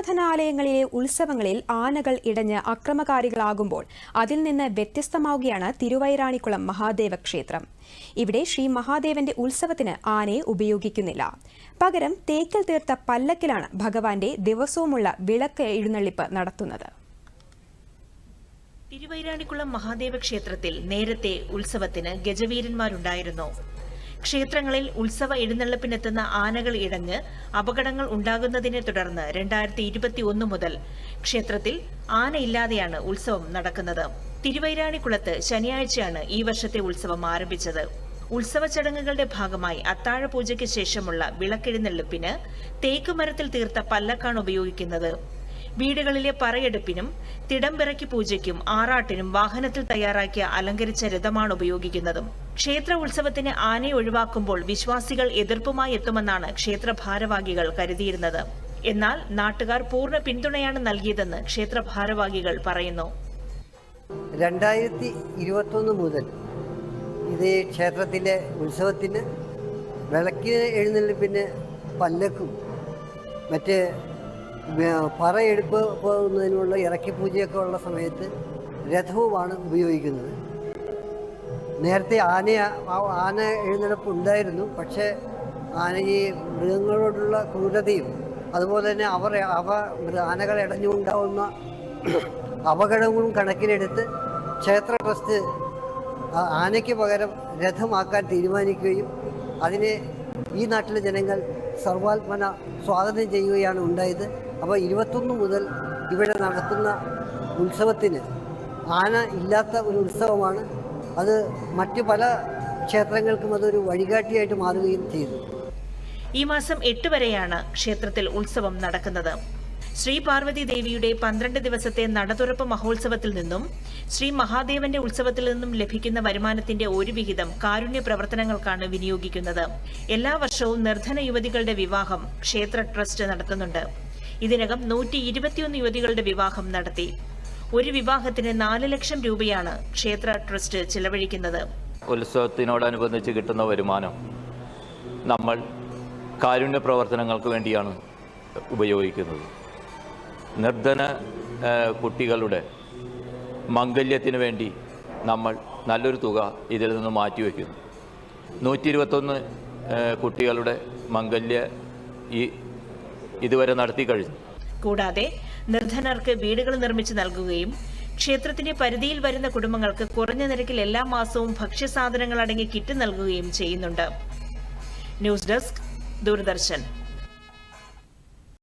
ആരാധനാലയങ്ങളിലെ ഉത്സവങ്ങളിൽ ആനകൾ ഇടഞ്ഞ് അക്രമകാരികളാകുമ്പോൾ അതിൽ നിന്ന് വ്യത്യസ്തമാവുകയാണ് തിരുവൈരാണിക്കുളം മഹാദേവ ക്ഷേത്രം ഇവിടെ ശ്രീ മഹാദേവന്റെ ഉത്സവത്തിന് ആനയെ ഉപയോഗിക്കുന്നില്ല. പകരം തേക്കൽ തീർത്ത പല്ലക്കിലാണ് ഭഗവാന്റെ ദിവസവുമുള്ള വിളക്ക് എഴുന്നള്ളിപ്പ് നടത്തുന്നത്. തിരുവൈരാണിക്കുളം മഹാദേവ ക്ഷേത്രത്തിൽ നേരത്തെ ഉത്സവത്തിന് ഗജവീരന്മാരുണ്ടായിരുന്നു. ക്ഷേത്രങ്ങളിൽ ഉത്സവ എഴുന്നള്ളിപ്പിനെത്തുന്ന ആനകൾ ഇടഞ്ഞ് അപകടങ്ങൾ ഉണ്ടാകുന്നതിനെ തുടർന്ന് രണ്ടായിരത്തി ഇരുപത്തി ഒന്ന് മുതൽ ക്ഷേത്രത്തിൽ ആനയില്ലാതെയാണ് ഉത്സവം നടക്കുന്നത്. തിരുവൈരാണിക്കുളത്ത് ശനിയാഴ്ചയാണ് ഈ വർഷത്തെ ഉത്സവം ആരംഭിച്ചത്. ഉത്സവ ചടങ്ങുകളുടെ ഭാഗമായി അത്താഴ പൂജയ്ക്ക് ശേഷമുള്ള വിളക്കെഴുന്നള്ളിപ്പിന് തേക്കുമരത്തിൽ തീർത്ത പല്ലക്കാണ് ഉപയോഗിക്കുന്നത്. വീടുകളിലെ പറയെടുപ്പിനും തിടംപിറക്കി പൂജയ്ക്കും ആറാട്ടിനും വാഹനത്തിൽ തയ്യാറാക്കിയ അലങ്കരിച്ച രഥമാണ് ഉപയോഗിക്കുന്നതും. ക്ഷേത്ര ഉത്സവത്തിന് ആനയെ ഒഴിവാക്കുമ്പോൾ വിശ്വാസികൾ എതിർപ്പുമായി എത്തുമെന്നാണ് ക്ഷേത്ര ഭാരവാഹികൾ കരുതിയിരുന്നത്. എന്നാൽ നാട്ടുകാർ പൂർണ പിന്തുണയാണ് നൽകിയതെന്ന് ക്ഷേത്ര ഭാരവാഹികൾ പറയുന്നു. രണ്ടായിരത്തി ഇരുപത്തൊന്ന് മുതൽ ഇത് ക്ഷേത്രത്തിലെ ഉത്സവത്തിന് വിളക്ക് എഴുന്നള്ളിപ്പിന് പല്ലക്കും മറ്റ് പറ പറയെടുപ്പ് പോകുന്നതിനുള്ള ഇറക്കി പൂജയൊക്കെ ഉള്ള സമയത്ത് രഥവുമാണ് ഉപയോഗിക്കുന്നത്. നേരത്തെ ആന ആന എഴുന്നള്ളിപ്പ് ഉണ്ടായിരുന്നു പക്ഷേ ആന ഈ മൃഗങ്ങളോടുള്ള ക്രൂരതയും അതുപോലെ തന്നെ അവർ അവ ആനകളെ ഇടഞ്ഞുണ്ടാവുന്ന അപകടങ്ങളും കണക്കിലെടുത്ത് ക്ഷേത്ര ട്രസ്റ്റ് ആനയ്ക്ക് പകരം രഥമാക്കാൻ തീരുമാനിക്കുകയും അതിനെ ഈ നാട്ടിലെ ജനങ്ങൾ സർവാത്മന സ്വാഗതം ചെയ്യുകയാണ് ഉണ്ടായത്. അപ്പോൾ ഇരുപത്തൊന്ന് മുതൽ ഇവിടെ നടത്തുന്ന ഉത്സവത്തിന് ആന ഇല്ലാത്ത ഒരു ഉത്സവമാണ് അത് മറ്റു പല ക്ഷേത്രങ്ങൾക്കും അതൊരു വഴികാട്ടിയായിട്ട് മാറുകയും ചെയ്തു. ഈ മാസം എട്ട് വരെയാണ് ക്ഷേത്രത്തിൽ ഉത്സവം നടക്കുന്നത്. ശ്രീ പാർവതി ദേവിയുടെ പന്ത്രണ്ട് ദിവസത്തെ നടതുറപ്പ് മഹോത്സവത്തിൽ നിന്നും ശ്രീ മഹാദേവന്റെ ഉത്സവത്തിൽ നിന്നും ലഭിക്കുന്ന വരുമാനത്തിന്റെ ഒരു വിഹിതം കാരുണ്യ പ്രവർത്തനങ്ങൾക്കാണ് വിനിയോഗിക്കുന്നത്. എല്ലാ വർഷവും നിർധന യുവതികളുടെ വിവാഹം ക്ഷേത്ര ട്രസ്റ്റ് നടത്തുന്നുണ്ട്. ഇതിനകം നൂറ്റി യുവതികളുടെ വിവാഹം നടത്തി. ഒരു വിവാഹത്തിന് നാല് ലക്ഷം രൂപയാണ് ക്ഷേത്ര ട്രസ്റ്റ് ചിലവഴിക്കുന്നത്. ഉത്സവത്തിനോടനുബന്ധിച്ച് കിട്ടുന്ന വരുമാനം നമ്മൾ കാരുണ്യ പ്രവർത്തനങ്ങൾക്ക് വേണ്ടിയാണ് ഉപയോഗിക്കുന്നത്. നിർധന കുട്ടികളുടെ മംഗല്യത്തിന് വേണ്ടി നമ്മൾ നല്ലൊരു തുക ഇതിൽ നിന്ന് മാറ്റിവെക്കുന്നു നൂറ്റി ഇരുപത്തൊന്ന് കുട്ടികളുടെ മംഗല്യ ഈ ഇതുവരെ നടത്തി കഴിഞ്ഞു. കൂടാതെ നിർധനർക്ക് വീടുകൾ നിർമ്മിച്ചു നൽകുകയും ക്ഷേത്രത്തിന്റെ പരിധിയിൽ വരുന്ന കുടുംബങ്ങൾക്ക് കുറഞ്ഞ നിരക്കിൽ എല്ലാ മാസവും ഭക്ഷ്യസാധനങ്ങൾ അടങ്ങി കിറ്റ് നൽകുകയും ചെയ്യുന്നുണ്ട്. News desk Doordarshan.